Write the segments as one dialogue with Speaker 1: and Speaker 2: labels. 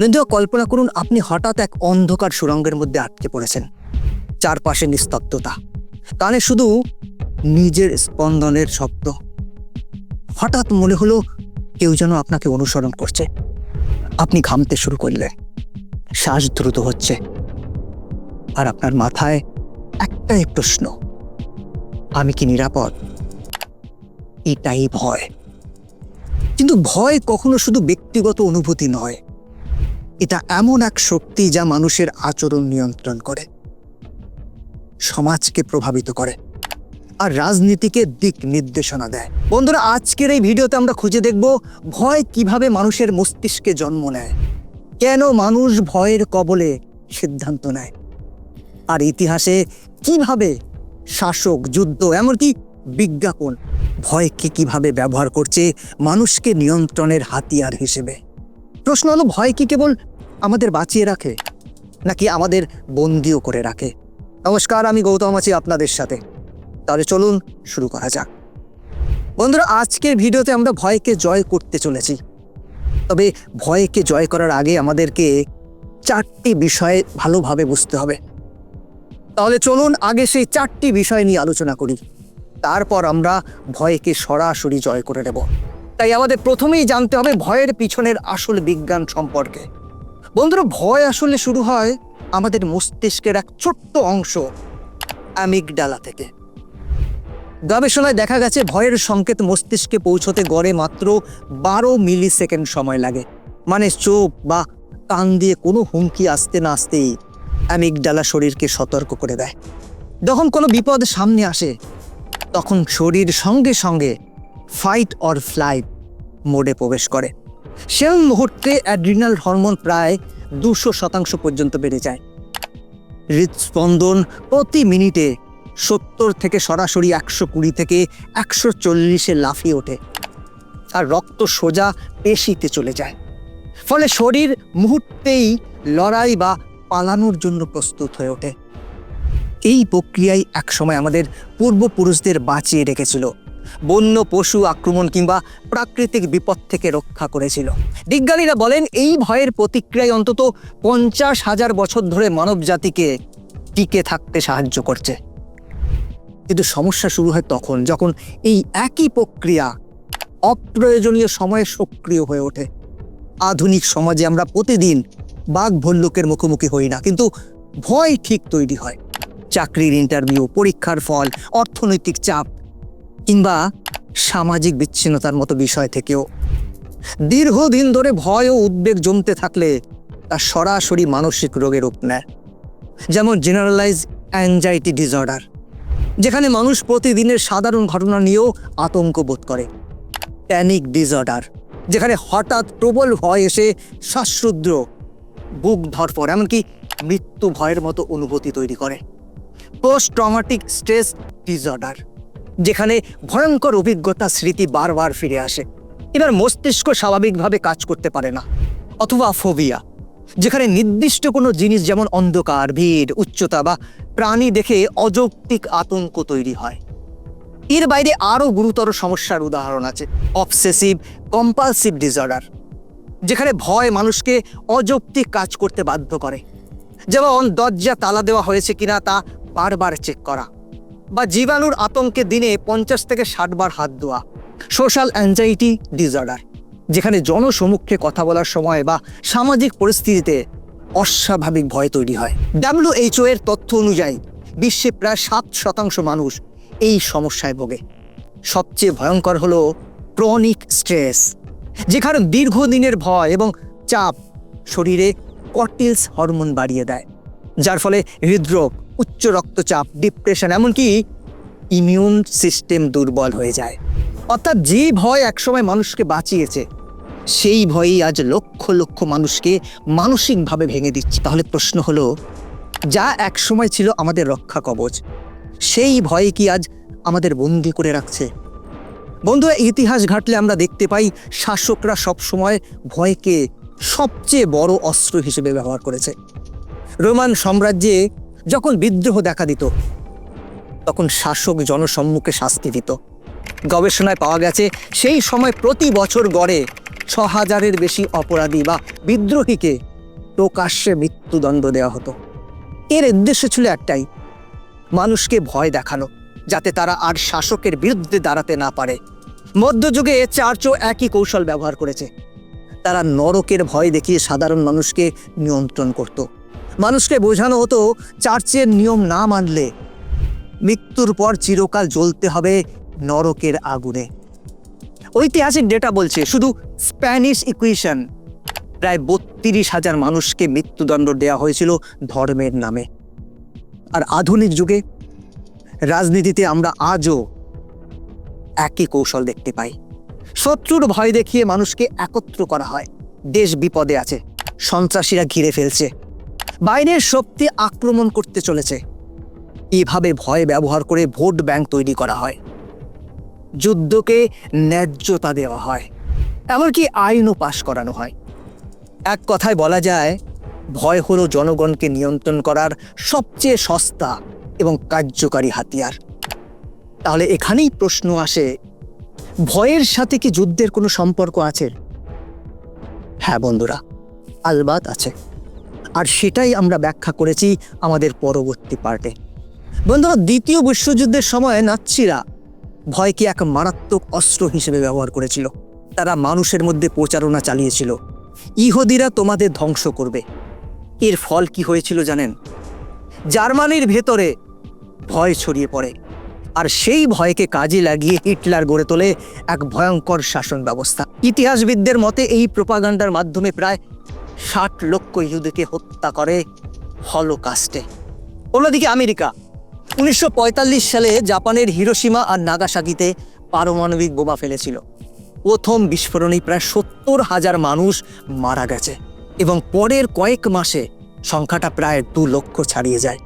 Speaker 1: বন্ধুরা কল্পনা করুন আপনি হঠাৎ এক অন্ধকার সুরঙ্গের মধ্যে আটকে পড়েছেন। চারপাশে নিস্তব্ধতা। কানে শুধু নিজের স্পন্দনের শব্দ। হঠাৎ মনে হলো কেউ যেন আপনাকে অনুসরণ করছে। আপনি ঘামতে শুরু করলেন। শ্বাস দ্রুত হচ্ছে। আর আপনার মাথায় একটাই প্রশ্ন। আমি কি নিরাপদ? এটাই ভয়। কিন্তু ভয় কখনো শুধু ব্যক্তিগত অনুভূতি নয়। এটা এমন এক শক্তি যা মানুষের আচরণ নিয়ন্ত্রণ করে, সমাজকে প্রভাবিত করে, আর রাজনীতিকে দিক নির্দেশনা দেয়। বন্ধুরা, আজকের এই ভিডিওতে আমরা খুঁজে দেখব ভয় কীভাবে মানুষের মস্তিষ্কে জন্ম নেয়, কেন মানুষ ভয়ের কবলে সিদ্ধান্ত নেয়, আর ইতিহাসে কীভাবে শাসক, যুদ্ধ, এমনকি বিজ্ঞাপন ভয়কে কীভাবে ব্যবহার করছে মানুষকে নিয়ন্ত্রণের হাতিয়ার হিসেবে? প্রশ্ন হলো, ভয় কি কেবল আমাদের বাঁচিয়ে রাখে, নাকি আমাদের বন্দিও করে রাখে? নমস্কার, আমি গৌতম আছি আপনাদের সাথে। তাহলে চলুন শুরু করা যাক। বন্ধুরা, আজকের ভিডিওতে আমরা ভয়কে জয় করতে চলেছি। তবে ভয়কে জয় করার আগে আমাদেরকে চারটি বিষয়ে ভালোভাবে বুঝতে হবে। তাহলে চলুন আগে সেই চারটি বিষয় নিয়ে আলোচনা করি। তারপর আমরা ভয়কে সরাসরি জয় করে নেব। তাই আমাদের প্রথমেই জানতে হবে ভয়ের পিছনের আসল বিজ্ঞান সম্পর্কে। বন্ধুরা, ভয় আসলে শুরু হয় আমাদের মস্তিষ্কের এক ছোট্ট অংশ অ্যামিগডালা থেকে। গবেষণায় দেখা গেছে, ভয়ের সংকেত মস্তিষ্কে পৌঁছতে গড়ে মাত্র বারো মিলি সেকেন্ড সময় লাগে। মানে চোখ বা কান দিয়ে কোনো হুমকি আসতে না আসতেই অ্যামিগডালা শরীরকে সতর্ক করে দেয়। যখন কোনো বিপদ সামনে আসে, তখন শরীর সঙ্গে সঙ্গে ফাইট অর ফ্লাইট মোডে প্রবেশ করে। সেই মুহূর্তে অ্যাড্রিনাল হরমোন প্রায় দুশো শতাংশ পর্যন্ত বেড়ে যায়। হৃদস্পন্দন প্রতি মিনিটে সত্তর থেকে সরাসরি একশো কুড়ি থেকে একশো চল্লিশে লাফিয়ে ওঠে আর রক্ত সোজা পেশিতে চলে যায়। ফলে শরীর মুহূর্তেই লড়াই বা পালানোর জন্য প্রস্তুত হয়ে ওঠে। এই প্রক্রিয়াই একসময় আমাদের পূর্বপুরুষদের বাঁচিয়ে রেখেছিল। বন্য, পশু আক্রমণ কিংবা প্রাকৃতিক বিপদ থেকে রক্ষা করেছিল। বিজ্ঞানীরা বলেন, এই ভয়ের প্রতিক্রিয়ায় অন্তত পঞ্চাশ হাজার বছর ধরে মানব জাতিকে টিকে থাকতে সাহায্য করছে। কিন্তু সমস্যা শুরু হয় তখন, যখন এই একই প্রক্রিয়া অপ্রয়োজনীয় সময়ে সক্রিয় হয়ে ওঠে। আধুনিক সমাজে আমরা প্রতিদিন বাঘ ভল্লুকের মুখোমুখি হই না, কিন্তু ভয় ঠিক তৈরি হয়। চাকরির ইন্টারভিউ পরীক্ষার ফল, অর্থনৈতিক চাপ কিংবা সামাজিক বিচ্ছিন্নতার মতো বিষয় থেকেও। দীর্ঘদিন ধরে ভয় ও উদ্বেগ জমতে থাকলে তা সরাসরি মানসিক রোগে রূপ নেয়। যেমন জেনারেলাইজ অ্যাংজাইটি ডিসঅর্ডার যেখানে মানুষ প্রতিদিনের সাধারণ ঘটনা নিয়েও আতঙ্ক বোধ করে। প্যানিক ডিসঅর্ডার যেখানে হঠাৎ প্রবল ভয় এসে শ্বাসরুদ্র, বুক ধরপর এমনকি মৃত্যু ভয়ের মতো অনুভূতি তৈরি করে। পোস্ট ট্রমাটিক স্ট্রেস ডিসঅর্ডার যেখানে ভয়ঙ্কর অভিজ্ঞতা স্মৃতি বারবার ফিরে আসে। এবার মস্তিষ্ক স্বাভাবিকভাবে কাজ করতে পারে না। অথবা ফোবিয়া, যেখানে নির্দিষ্ট কোনো জিনিস যেমন অন্ধকার, ভিড়, উচ্চতা বা প্রাণী দেখে অযৌক্তিক আতঙ্ক তৈরি হয়। এর বাইরে আরও গুরুতর সমস্যার উদাহরণ আছে, অবসেসিভ কম্পালসিভ ডিসঅর্ডার, যেখানে ভয় মানুষকে অযৌক্তিক কাজ করতে বাধ্য করে। যেমন দরজা তালা দেওয়া হয়েছে কিনা তা বারবার চেক করা। বা জীবাণুর আতঙ্কে দিনে পঞ্চাশ থেকে ষাট বার হাত ধোয়া সোশ্যাল অ্যাংজাইটি ডিসঅর্ডার যেখানে জনসমুখে কথা বলার সময় বা সামাজিক পরিস্থিতিতে অস্বাভাবিক ভয় তৈরি হয়। ডাব্লিউএইচও এর তথ্য অনুযায়ী, বিশ্বে প্রায় সাত শতাংশ মানুষ এই সমস্যায় ভোগে। সবচেয়ে ভয়ঙ্কর হলো ক্রনিক স্ট্রেস যেখানে দীর্ঘদিনের ভয় এবং চাপ শরীরে কর্টিলস হরমোন বাড়িয়ে দেয়, যার ফলে হৃদরোগ উচ্চ রক্তচাপ ডিপ্রেশন এমনকি ইমিউন সিস্টেম দুর্বল হয়ে যায়। অর্থাৎ যে ভয় একসময় মানুষকে বাঁচিয়েছে, সেই ভয়ই আজ লক্ষ লক্ষ মানুষকে মানসিকভাবে ভেঙে দিচ্ছে। তাহলে প্রশ্ন হলো, যা একসময় ছিল আমাদের রক্ষা কবচ, সেই ভয় কি আজ আমাদের বন্দি করে রাখছে? বন্ধুরা ইতিহাস ঘাটলে আমরা দেখতে পাই, শাসকরা সবসময় ভয়কে সবচেয়ে বড় অস্ত্র হিসেবে ব্যবহার করেছে। রোমান সাম্রাজ্যে যখন বিদ্রোহ দেখা দিত, তখন শাসক জনসম্মুখে শাস্তি দিত। গবেষণায় পাওয়া গেছে, সেই সময় প্রতি বছর গড়ে ছ হাজারের বেশি অপরাধী বা বিদ্রোহীকে প্রকাশ্যে মৃত্যুদণ্ড দেওয়া হতো। এর উদ্দেশ্য ছিল একটাই, মানুষকে ভয় দেখানো, যাতে তারা আর শাসকের বিরুদ্ধে দাঁড়াতে না পারে। মধ্যযুগে চার্চও একই কৌশল ব্যবহার করেছে। তারা নরকের ভয় দেখিয়ে সাধারণ মানুষকে নিয়ন্ত্রণ করত। মানুষকে বোঝানো হতো, চার্চের নিয়ম না মানলে মৃত্যুর পর চিরকাল জ্বলতে হবে নরকের আগুনে। ঐতিহাসিক ডেটা বলছে, শুধু স্প্যানিশ ইকুয়েশন প্রায় বত্রিশ হাজার মানুষকে মৃত্যুদণ্ড দেওয়া হয়েছিল ধর্মের নামে। আর আধুনিক যুগে রাজনীতিতে আমরা আজও একই কৌশল দেখতে পাই। শত্রুর ভয় দেখিয়ে মানুষকে একত্র করা হয়। দেশ বিপদে আছে, সন্ত্রাসীরা ঘিরে ফেলছে। বাইরের শক্তি আক্রমণ করতে চলেছে। এভাবে ভয় ব্যবহার করে ভোট ব্যাংক তৈরি করা হয়। যুদ্ধকে ন্যায্যতা দেওয়া হয়। এমনকি আইনও পাশ করানো হয়। এক কথায় বলা যায়, ভয় হলো জনগণকে নিয়ন্ত্রণ করার সবচেয়ে সস্তা এবং কার্যকারী হাতিয়ার। তাহলে এখানেই প্রশ্ন আসে, ভয়ের সাথে কি যুদ্ধের কোনো সম্পর্ক আছে? হ্যাঁ বন্ধুরা, আলবাত আছে। আর সেটাই আমরা ব্যাখ্যা করেছি আমাদের পরবর্তী পার্টে। বন্ধুরা, দ্বিতীয় বিশ্বযুদ্ধের সময় নাৎসিরা ভয়কে এক মারাত্মক অস্ত্র হিসেবে ব্যবহার করেছিল। তারা মানুষের মধ্যে প্রচারণা চালিয়েছিল। ইহুদিরা তোমাদের ধ্বংস করবে। এর ফল কি হয়েছিল জানেন? জার্মানির ভেতরে ভয় ছড়িয়ে পড়ে আর সেই ভয়কে কাজে লাগিয়ে হিটলার গড়ে তোলে এক ভয়ঙ্কর শাসন ব্যবস্থা ইতিহাসবিদদের মতে এই প্রোপাগান্ডার মাধ্যমে প্রায় ষাট লক্ষ ইহুদিকে হত্যা করে হলোকাস্টে। অন্যদিকে আমেরিকা। উনিশশো পঁয়তাল্লিশ সালে জাপানের হিরোসীমা আর নাগাসাকিতে পারমাণবিক বোমা ফেলেছিল। প্রথম বিস্ফোরণে প্রায় সত্তর হাজার মানুষ মারা গেছে এবং পরের কয়েক মাসে সংখ্যাটা প্রায় দু লক্ষ ছাড়িয়ে যায়।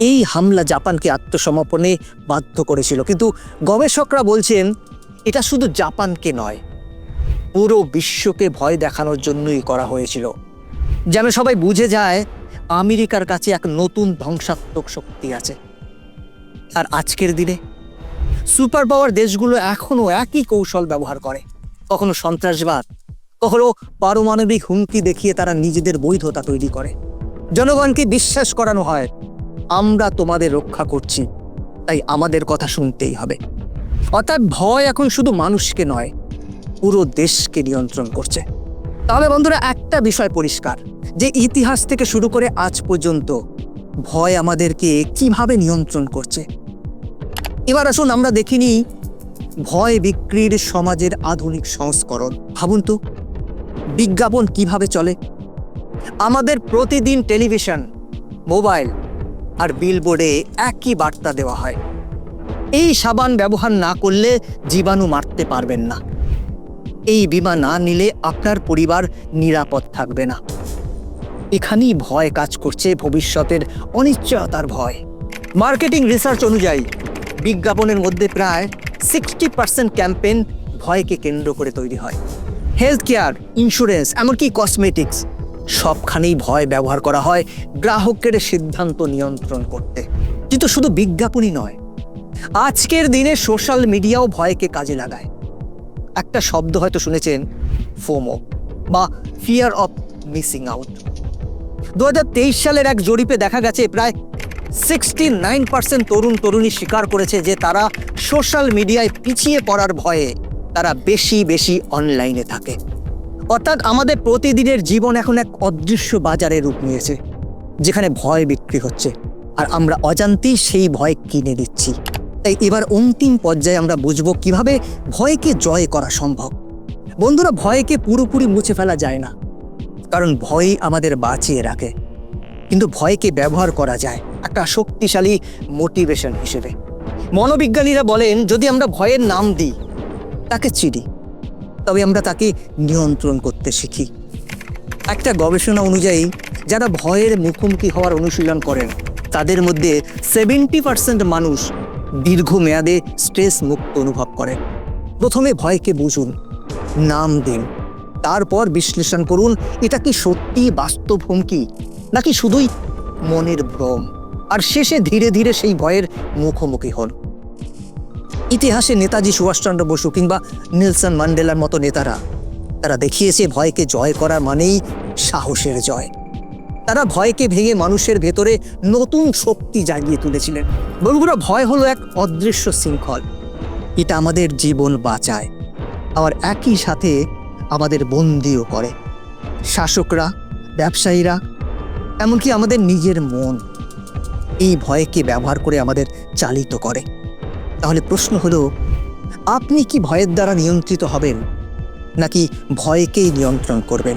Speaker 1: এই হামলা জাপানকে আত্মসমর্পণে বাধ্য করেছিল। কিন্তু গবেষকরা বলছেন, এটা শুধু জাপানকে নয় পুরো বিশ্বকে ভয় দেখানোর জন্যই করা হয়েছিল। যেন সবাই বুঝে যায়, আমেরিকার কাছে এক নতুন ধ্বংসাত্মক শক্তি আছে। আর আজকের দিনে, সুপার পাওয়ার দেশগুলো এখনও একই কৌশল ব্যবহার করে। কখনো সন্ত্রাসবাদ, কখনো পারমাণবিক হুমকি দেখিয়ে তারা নিজেদের বৈধতা তৈরি করে। জনগণকে বিশ্বাস করানো হয়, আমরা তোমাদের রক্ষা করছি, তাই আমাদের কথা শুনতেই হবে। অর্থাৎ ভয় এখন শুধু মানুষকে নয় পুরো দেশকে নিয়ন্ত্রণ করছে। তাহলে বন্ধুরা, একটা বিষয় পরিষ্কার, যে ইতিহাস থেকে শুরু করে আজ পর্যন্ত ভয় আমাদেরকে কীভাবে নিয়ন্ত্রণ করছে? এবার আসুন আমরা দেখিনি ভয় বিক্রির সমাজের আধুনিক সংস্করণ। ভাবুন তো, বিজ্ঞাপন কীভাবে চলে? আমাদের প্রতিদিন টেলিভিশন, মোবাইল আর বিলবোর্ডে একই বার্তা দেওয়া হয়। এই সাবান ব্যবহার না করলে জীবাণু মারতে পারবেন না। এই বিমা না নিলে আপনার পরিবার নিরাপদ থাকবে না। এখানেই ভয় কাজ করছে ভবিষ্যতের অনিশ্চয়তার ভয়। মার্কেটিং রিসার্চ অনুযায়ী, বিজ্ঞাপনের মধ্যে প্রায় সিক্সটি পার্সেন্ট ক্যাম্পেন ভয়কে কেন্দ্র করে তৈরি হয়। হেলথ কেয়ার ইন্স্যুরেন্স এমনকি কসমেটিক্স সবখানেই ভয় ব্যবহার করা হয় গ্রাহকের সিদ্ধান্ত নিয়ন্ত্রণ করতে। কিন্তু শুধু বিজ্ঞাপনই নয়, আজকের দিনে সোশ্যাল মিডিয়াও ভয়কে কাজে লাগায়। একটা শব্দ হয়তো শুনেছেন ফোমো বা ফিয়ার অফ মিসিং আউট দু হাজার তেইশ সালের এক জরিপে দেখা গেছে, প্রায় সিক্সটি নাইন পার্সেন্ট তরুণ তরুণী স্বীকার করেছে যে তারা সোশ্যাল মিডিয়ায় পিছিয়ে পড়ার ভয়ে তারা বেশি বেশি অনলাইনে থাকে। অর্থাৎ আমাদের প্রতিদিনের জীবন এখন এক অদৃশ্য বাজারে রূপ নিয়েছে, যেখানে ভয় বিক্রি হচ্ছে, আর আমরা অজান্তেই সেই ভয় কিনে দিচ্ছি। তাই এবার অন্তিম পর্যায়ে আমরা বুঝব কীভাবে ভয়কে জয় করা সম্ভব। বন্ধুরা, ভয়কে পুরোপুরি মুছে ফেলা যায় না, কারণ ভয়ই আমাদের বাঁচিয়ে রাখে। কিন্তু ভয়কে ব্যবহার করা যায় একটা শক্তিশালী মোটিভেশন হিসেবে। মনোবিজ্ঞানীরা বলেন, যদি আমরা ভয়ের নাম দিই, তাকে চিনি, তবে আমরা তাকে নিয়ন্ত্রণ করতে শিখি। একটা গবেষণা অনুযায়ী, যারা ভয়ের মুখোমুখি হওয়ার অনুশীলন করেন, তাদের মধ্যে সেভেন্টি পার্সেন্ট মানুষ দীর্ঘমেয়াদে স্ট্রেস মুক্ত অনুভব করেন প্রথমে ভয়কে বুঝুন, নাম দিন, তারপর বিশ্লেষণ করুন, এটা কি সত্যি বাস্তব হুমকি, নাকি শুধুই মনের ভ্রম? আর শেষে ধীরে ধীরে সেই ভয়ের মুখোমুখি হন। ইতিহাসে নেতাজি সুভাষচন্দ্র বসু কিংবা নেলসন ম্যান্ডেলার মতো নেতারা, তারা দেখিয়েছে ভয়কে জয় করা মানেই সাহসের জয়। তারা ভয়কে ভেঙে মানুষের ভেতরে নতুন শক্তি জাগিয়ে তুলেছিলেন। বন্ধুরা, ভয় হলো এক অদৃশ্য শৃঙ্খল। এটা আমাদের জীবন বাঁচায়। আবার একই সাথে আমাদের বন্দিও করে। শাসকরা, ব্যবসায়ীরা, এমনকি আমাদের নিজের মন, এই ভয়কে ব্যবহার করে আমাদের চালিত করে। তাহলে প্রশ্ন হলো, আপনি কি ভয়ের দ্বারা নিয়ন্ত্রিত হবেন? নাকি ভয়কেই নিয়ন্ত্রণ করবেন?